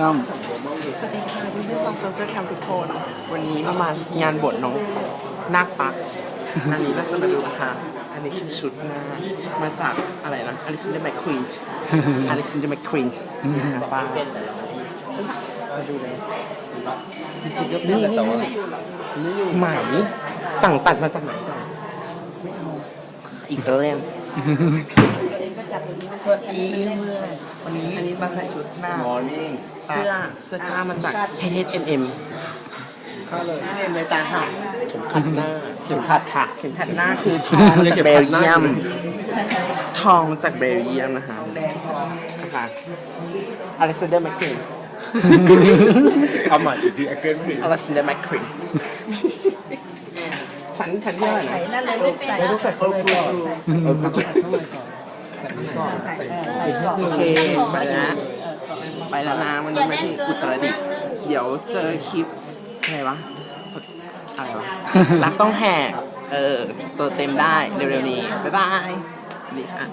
ตั้มสวัสดีค่ะเพื่อนๆของโซเชียลแคมทุกคน วันนี้มามางานบวชน้องนาคปัก อันนี้เราจะมาดูนะคะอันนี้คือชุดหน้ามาจากอะไรนะอลิซ n เดอร์แมคควีนอลิซ n เดอร์แมคควีนป้ามาดูเลยจริงๆก็นี่แต่ว่านี่ไหมสั่งตัดมาจากไหนก่อนไม่เอาอีกเล่ม สวัสดีวันนี้อันนี้มาใส่ชุดหน้ามอร์นิ่งเสื้อเสื้อกล้ามมาจาก H&M เข้าเลยเรียนเลยตาหักเข็มขัดหน้าเข็มขัดค่ะเข็มขัดหน้าคือทองจากเบลเยียม ทองจากเบลเยียมนะคะนะคะอเล็กซานเดอร์แมคควีนเอาใหม่อีกทีเกนผิดอเล็กซานเดอร์แมคควีนฉันฉันที่เท่าไหร่นะนั่นเลยลูกใส่ลูกใส่เข้าไปก่อนเออ โอเคไปแล้วไปแล้วนะวันนี้มาที่อุตรดิตถ์เดี๋ยวเจอคลิปอะไรวะอะไรวะรักต้องแหกเออตัวเต็มได้เร็วๆนี้ บ๊ายบายสวัสดีค่ะ